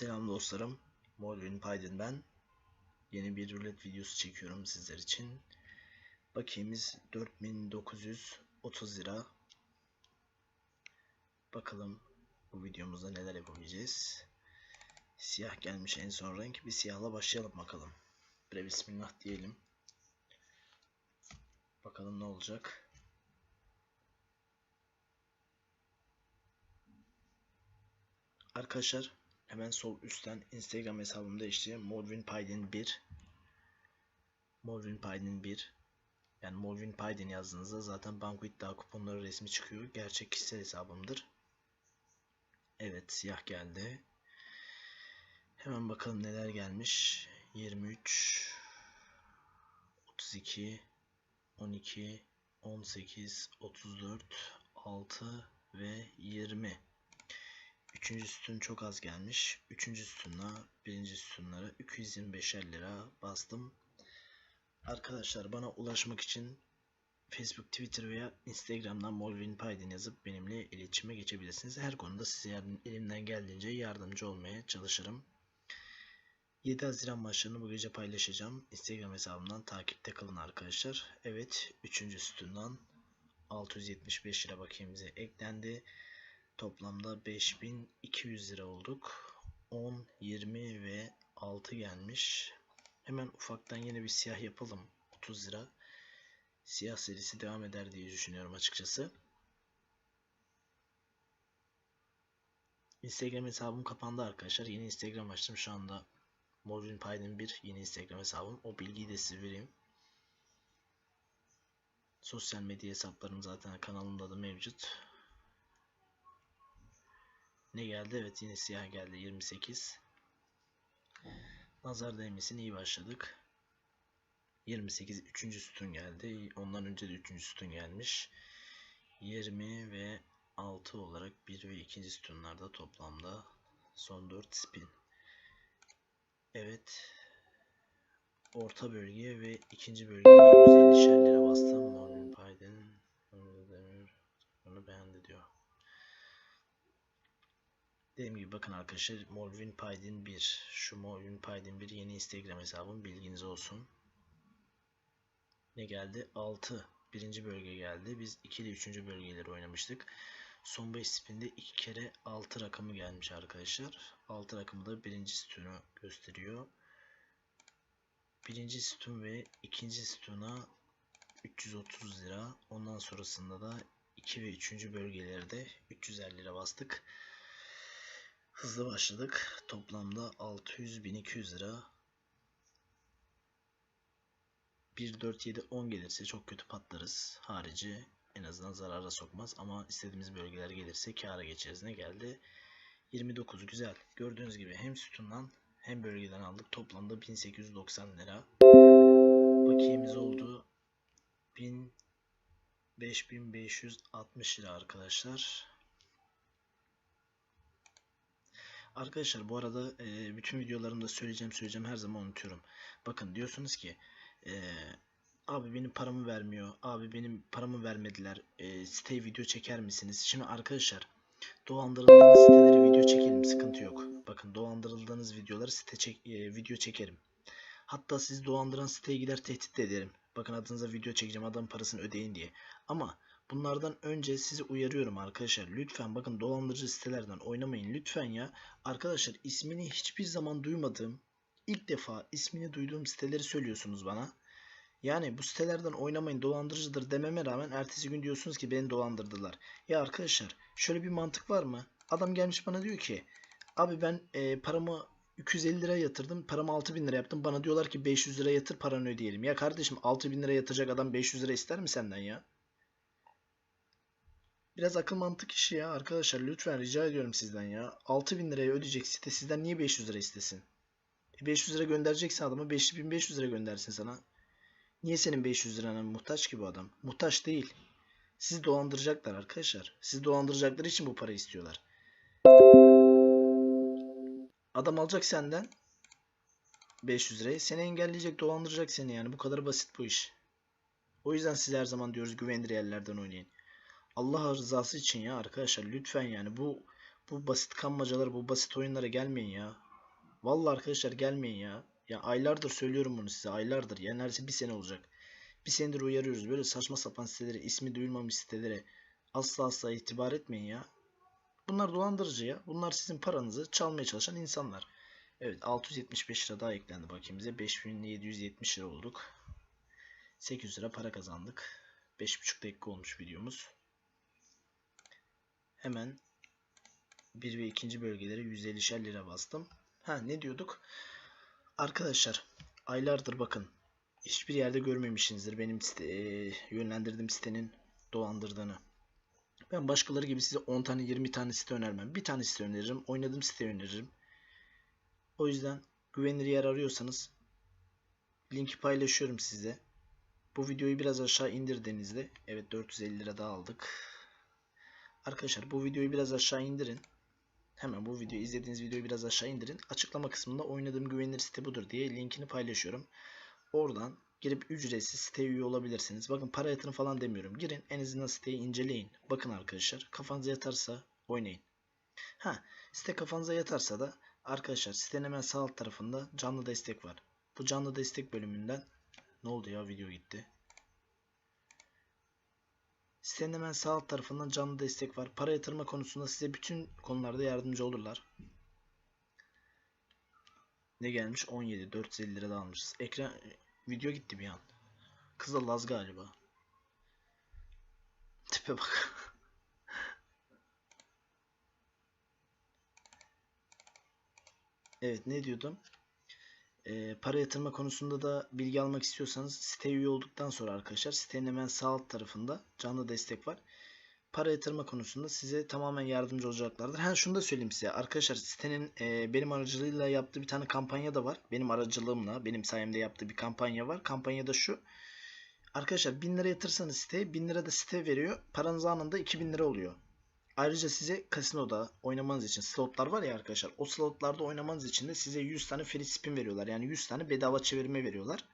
Selam dostlarım. Molvin Paydin ben. Yeni bir rulet videosu çekiyorum sizler için. Bakiyemiz 4930 lira. Bakalım bu videomuzda neler yapabileceğiz. Siyah gelmiş en son renk. Bir siyahla başlayalım bakalım. Bre bismillah diyelim. Bakalım ne olacak. Arkadaşlar hemen sol üstten Instagram hesabımda işte Morvin Paydin 1 Morvin Paydin 1 yani Morvin Paydin yazdığınızda zaten banko iddia kuponları resmi çıkıyor. Gerçek kişisel hesabımdır. Evet siyah geldi. Hemen bakalım neler gelmiş. 23 32 12 18 34 6 ve 20 Üçüncü sütun çok az gelmiş. Üçüncü sütunla birinci sütunlara 225'er lira bastım. Arkadaşlar bana ulaşmak için Facebook, Twitter veya Instagram'dan Molvin Paydin yazıp benimle iletişime geçebilirsiniz. Her konuda size yardım, elimden geldiğince yardımcı olmaya çalışırım. 7 Haziran maçlarını bu gece paylaşacağım. Instagram hesabımdan takipte kalın arkadaşlar. Evet 3. sütundan 675 lira bakiyemize eklendi. Toplamda 5200 lira olduk. 10, 20 ve 6 gelmiş. Hemen ufaktan yine bir siyah yapalım. 30 lira. Siyah serisi devam eder diye düşünüyorum açıkçası. Instagram hesabım kapandı arkadaşlar. Yeni Instagram açtım şu anda. Morvin Paydin 1 yeni Instagram hesabım. O bilgiyi de size vereyim. Sosyal medya hesaplarım zaten kanalımda da mevcut. Ne geldi? Evet yine siyah geldi. 28. Nazar değmesine iyi başladık. 28 3. sütun geldi. Ondan önce de 3. sütun gelmiş. 20 ve 6 olarak 1 ve 2. sütunlarda toplamda son 4 spin. Evet. Orta bölge ve ikinci bölgeye 150'şer lira bastım. Morning Payden bunu beğendi diyor. Dediğim gibi bakın arkadaşlar Molvin Paydin 1 şu Molvin Paydin 1 yeni Instagram hesabım bilginiz olsun. Ne geldi? 6 birinci bölge geldi. Biz 2 ile 3. bölgeleri oynamıştık. Son 5 spinde 2 kere 6 rakamı gelmiş arkadaşlar. 6 rakamı da birinci sütunu gösteriyor. Birinci sütun ve ikinci sütuna 330 lira. Ondan sonrasında da 2 ve 3. bölgelerde 350 lira bastık. Hızlı başladık. Toplamda 600-1200 lira. 1, 4, 7, 10 gelirse çok kötü patlarız. Harici en azından zarara sokmaz. Ama istediğimiz bölgeler gelirse kâra geçeriz. Ne geldi? 29 güzel. Gördüğünüz gibi hem sütundan hem bölgeden aldık. Toplamda 1890 lira. Bakiyemiz oldu. 1000 5560 lira arkadaşlar. Arkadaşlar bu arada e, bütün videolarımda söyleyeceğim söyleyeceğim her zaman unutuyorum. Bakın diyorsunuz ki e, abi benim paramı vermiyor. Abi benim paramı vermediler. E, siteye video çeker misiniz? Şimdi arkadaşlar dolandırıldığınız siteleri video çekelim sıkıntı yok. Bakın dolandırıldığınız videoları site çek, e, video çekerim. Hatta sizi dolandıran siteye gider tehdit de ederim. Bakın adınıza video çekeceğim adam parasını ödeyin diye. Ama Bunlardan önce sizi uyarıyorum arkadaşlar. Lütfen bakın dolandırıcı sitelerden oynamayın. Lütfen ya. Arkadaşlar ismini hiçbir zaman duymadığım, ilk defa ismini duyduğum siteleri söylüyorsunuz bana. Yani bu sitelerden oynamayın dolandırıcıdır dememe rağmen ertesi gün diyorsunuz ki beni dolandırdılar. Ya arkadaşlar şöyle bir mantık var mı? Adam gelmiş bana diyor ki abi ben e, paramı 250 lira yatırdım. Paramı 6000 lira yaptım. Bana diyorlar ki 500 lira yatır paranı ödeyelim. Ya kardeşim 6000 lira yatıracak adam 500 lira ister mi senden ya? Biraz akıl mantık işi ya arkadaşlar lütfen rica ediyorum sizden ya. 6000 liraya ödeyecek site sizden niye 500 lira istesin? E 500 lira göndereceksin adama 5500 lira göndersin sana. Niye senin 500 lirana muhtaç ki bu adam? Muhtaç değil. Sizi dolandıracaklar arkadaşlar. Sizi dolandıracakları için bu parayı istiyorlar. Adam alacak senden 500 lirayı. Seni engelleyecek, dolandıracak seni yani. Bu kadar basit bu iş. O yüzden siz her zaman diyoruz güvenilir yerlerden oynayın. Allah rızası için ya arkadaşlar lütfen yani bu bu basit kanmacalar bu basit oyunlara gelmeyin ya. Vallahi arkadaşlar gelmeyin ya. Ya aylardır söylüyorum bunu size. Aylardır. Ya neredeyse bir sene olacak. Bir senedir uyarıyoruz. Böyle saçma sapan sitelere, ismi duyulmamış sitelere asla asla itibar etmeyin ya. Bunlar dolandırıcı ya. Bunlar sizin paranızı çalmaya çalışan insanlar. Evet 675 lira daha eklendi bakayım bize. 5770 lira olduk. 800 lira para kazandık. 5,5 dakika olmuş videomuz. Hemen bir ve ikinci bölgelere 150'şer lira bastım. Ha ne diyorduk? Arkadaşlar aylardır bakın hiçbir yerde görmemişsinizdir benim site, e, yönlendirdiğim sitenin dolandırdığını. Ben başkaları gibi size 10 tane 20 tane site önermem. Bir tane site öneririm. Oynadığım site öneririm. O yüzden güvenilir yer arıyorsanız linki paylaşıyorum size. Bu videoyu biraz aşağı indirdiğinizde evet 450 lira daha aldık. Arkadaşlar bu videoyu biraz aşağı indirin. Hemen bu videoyu izlediğiniz videoyu biraz aşağı indirin. Açıklama kısmında oynadığım güvenilir site budur diye linkini paylaşıyorum. Oradan girip ücretsiz siteye üye olabilirsiniz. Bakın para yatırın falan demiyorum. Girin en azından siteyi inceleyin. Bakın arkadaşlar kafanıza yatarsa oynayın. Ha site kafanıza yatarsa da arkadaşlar sitenin hemen sağ alt tarafında canlı destek var. Bu canlı destek bölümünden ne oldu ya video gitti. Sitenin hemen sağ alt tarafından canlı destek var. Para yatırma konusunda size bütün konularda yardımcı olurlar. Ne gelmiş? 17. 450 lira da almışız. Ekran video gitti bir an. Kız da Laz galiba. Tipe bak. evet ne diyordum? Ee, para yatırma konusunda da bilgi almak istiyorsanız siteye üye olduktan sonra arkadaşlar sitenin hemen sağ alt tarafında canlı destek var. Para yatırma konusunda size tamamen yardımcı olacaklardır. Ha şunu da söyleyeyim size. Arkadaşlar sitenin e, benim aracılığıyla yaptığı bir tane kampanya da var. Benim aracılığımla, benim sayemde yaptığı bir kampanya var. Kampanya da şu. Arkadaşlar 1000 lira yatırsanız siteye 1000 lira da site veriyor. Paranız anında 2000 lira oluyor. Ayrıca size kasinoda oynamanız için slotlar var ya arkadaşlar. O slotlarda oynamanız için de size 100 tane free spin veriyorlar. Yani 100 tane bedava çevirme veriyorlar.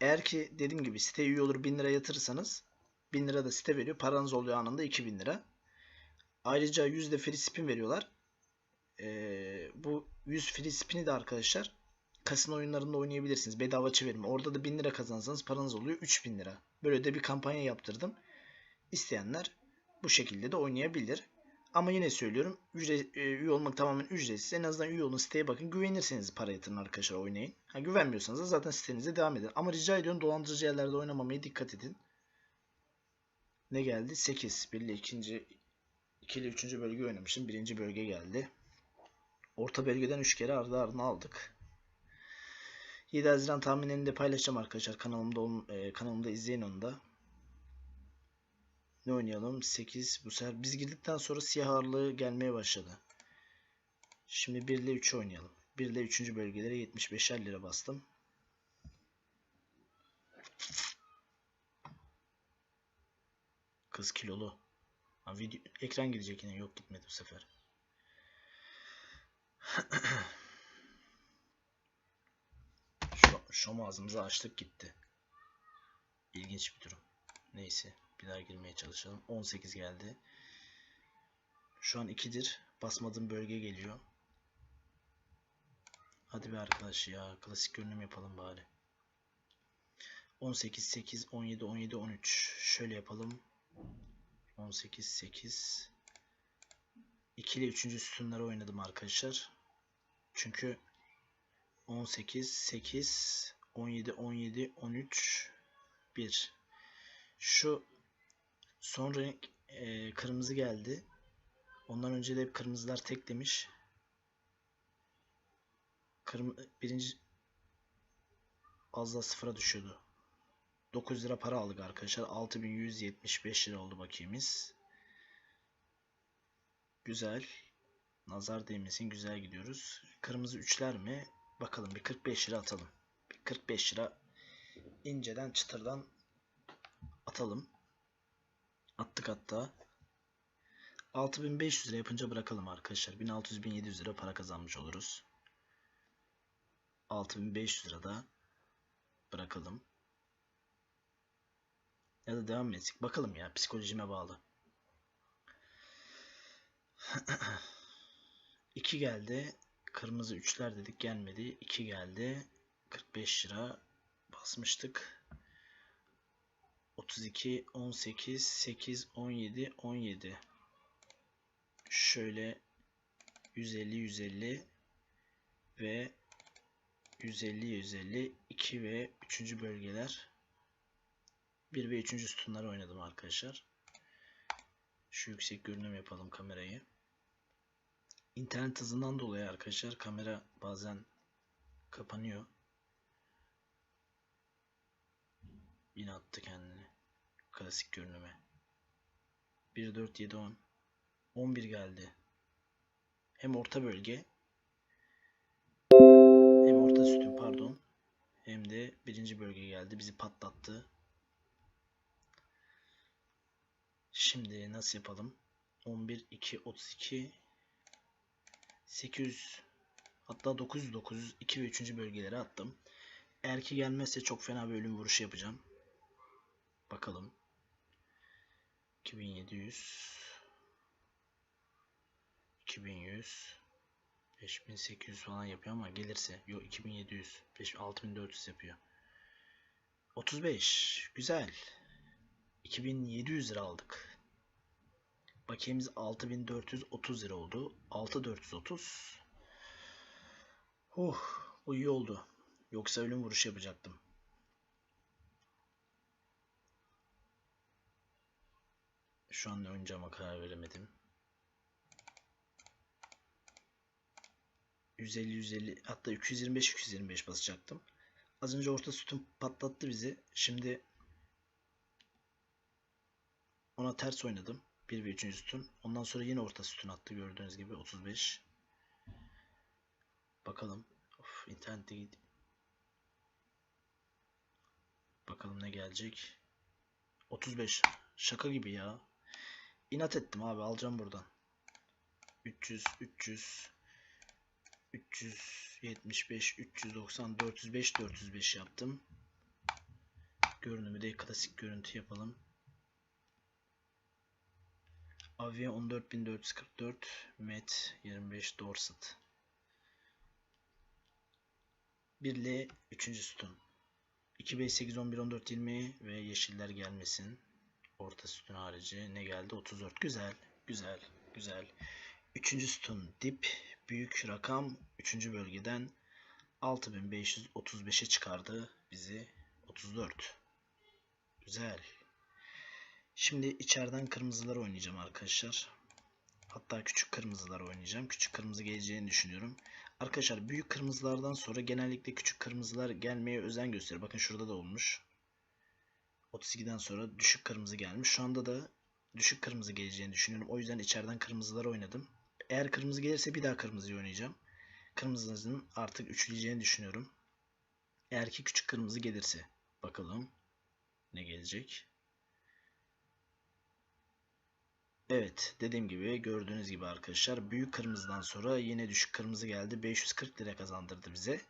Eğer ki dediğim gibi site üye olur 1000 lira yatırırsanız 1000 lira da site veriyor. Paranız oluyor anında 2000 lira. Ayrıca 100 de free spin veriyorlar. Ee, bu 100 free spin'i de arkadaşlar kasino oyunlarında oynayabilirsiniz. Bedava çevirme. Orada da 1000 lira kazansanız paranız oluyor 3000 lira. Böyle de bir kampanya yaptırdım. İsteyenler bu şekilde de oynayabilir. Ama yine söylüyorum ücret, e, üye olmak tamamen ücretsiz. En azından üye olun siteye bakın. Güvenirseniz para yatırın arkadaşlar oynayın. Ha, güvenmiyorsanız da zaten sitenize devam edin. Ama rica ediyorum dolandırıcı yerlerde oynamamaya dikkat edin. Ne geldi? 8. 1 ile 2. 2 ile 3. bölge oynamıştım. 1. bölge geldi. Orta bölgeden 3 kere ardı ardına aldık. 7 Haziran tahminlerini de paylaşacağım arkadaşlar. Kanalımda, e, kanalımda izleyin onu da. Ne oynayalım? 8 bu sefer biz girdikten sonra siyah ağırlığı gelmeye başladı. Şimdi 1 ile 3 oynayalım. 1 ile 3. bölgelere 75'er lira bastım. Kız kilolu. Ha, video, ekran gidecek yine. Yok gitmedi bu sefer. Şom ağzımızı açtık gitti. İlginç bir durum. Neyse. Bir daha girmeye çalışalım. 18 geldi. Şu an 2'dir. Basmadığım bölge geliyor. Hadi be arkadaş ya. Klasik görünüm yapalım bari. 18, 8, 17, 17, 13. Şöyle yapalım. 18, 8. 2 ile 3. sütunları oynadım arkadaşlar. Çünkü 18, 8, 17, 17, 13, 1. Şu son renk e, kırmızı geldi. Ondan önce de hep kırmızılar tek demiş. Kırm birinci az da sıfıra düşüyordu. 9 lira para aldık arkadaşlar. 6175 lira oldu bakiyemiz. Güzel. Nazar değmesin. Güzel gidiyoruz. Kırmızı üçler mi? Bakalım bir 45 lira atalım. Bir 45 lira inceden çıtırdan atalım. Attık hatta. 6500 lira yapınca bırakalım arkadaşlar. 1600-1700 lira para kazanmış oluruz. 6500 lira da bırakalım. Ya da devam etsek. Bakalım ya. Psikolojime bağlı. 2 geldi. Kırmızı üçler dedik gelmedi. 2 geldi. 45 lira basmıştık. 32, 18, 8, 17, 17. Şöyle 150, 150 ve 150, 150, 2 ve 3. bölgeler 1 ve 3. sütunları oynadım arkadaşlar. Şu yüksek görünüm yapalım kamerayı. İnternet hızından dolayı arkadaşlar kamera bazen kapanıyor. Yine attı kendini. Klasik görünüme. 1, 4, 7, 10. 11 geldi. Hem orta bölge hem orta sütun pardon hem de birinci bölge geldi. Bizi patlattı. Şimdi nasıl yapalım? 11, 2, 32 800 hatta 900, 900 2 ve 3. bölgelere attım. Eğer ki gelmezse çok fena bir ölüm vuruşu yapacağım. Bakalım. 2700 2100 5800 falan yapıyor ama gelirse yok 2700 5 6400 yapıyor. 35 güzel. 2700 lira aldık. Bakiyemiz 6430 lira oldu. 6430. Oh, bu iyi oldu. Yoksa ölüm vuruşu yapacaktım. Şu an oynayacağıma karar veremedim. 150 150 hatta 225 225 basacaktım. Az önce orta sütun patlattı bizi. Şimdi ona ters oynadım. 1 ve 3. sütun. Ondan sonra yine orta sütun attı gördüğünüz gibi 35. Bakalım. Of internette. Bakalım ne gelecek. 35. Şaka gibi ya. İnat ettim abi alacağım buradan. 300 300 375 390 405 405 yaptım. Görünümü de klasik görüntü yapalım. Avia 14444 Met 25 Dorset 1 ile 3. sütun 2 5 8 11 14 20 ve yeşiller gelmesin. Orta sütun harici ne geldi? 34. Güzel, güzel, güzel. 3. sütun dip büyük rakam 3. bölgeden 6535'e çıkardı bizi 34. Güzel. Şimdi içeriden kırmızılar oynayacağım arkadaşlar. Hatta küçük kırmızılar oynayacağım. Küçük kırmızı geleceğini düşünüyorum. Arkadaşlar büyük kırmızılardan sonra genellikle küçük kırmızılar gelmeye özen gösterir. Bakın şurada da olmuş. 32'den sonra düşük kırmızı gelmiş. Şu anda da düşük kırmızı geleceğini düşünüyorum. O yüzden içeriden kırmızılar oynadım. Eğer kırmızı gelirse bir daha kırmızıyı oynayacağım. Kırmızının artık üçleyeceğini düşünüyorum. Eğer ki küçük kırmızı gelirse. Bakalım ne gelecek. Evet dediğim gibi gördüğünüz gibi arkadaşlar büyük kırmızıdan sonra yine düşük kırmızı geldi. 540 lira kazandırdı bize.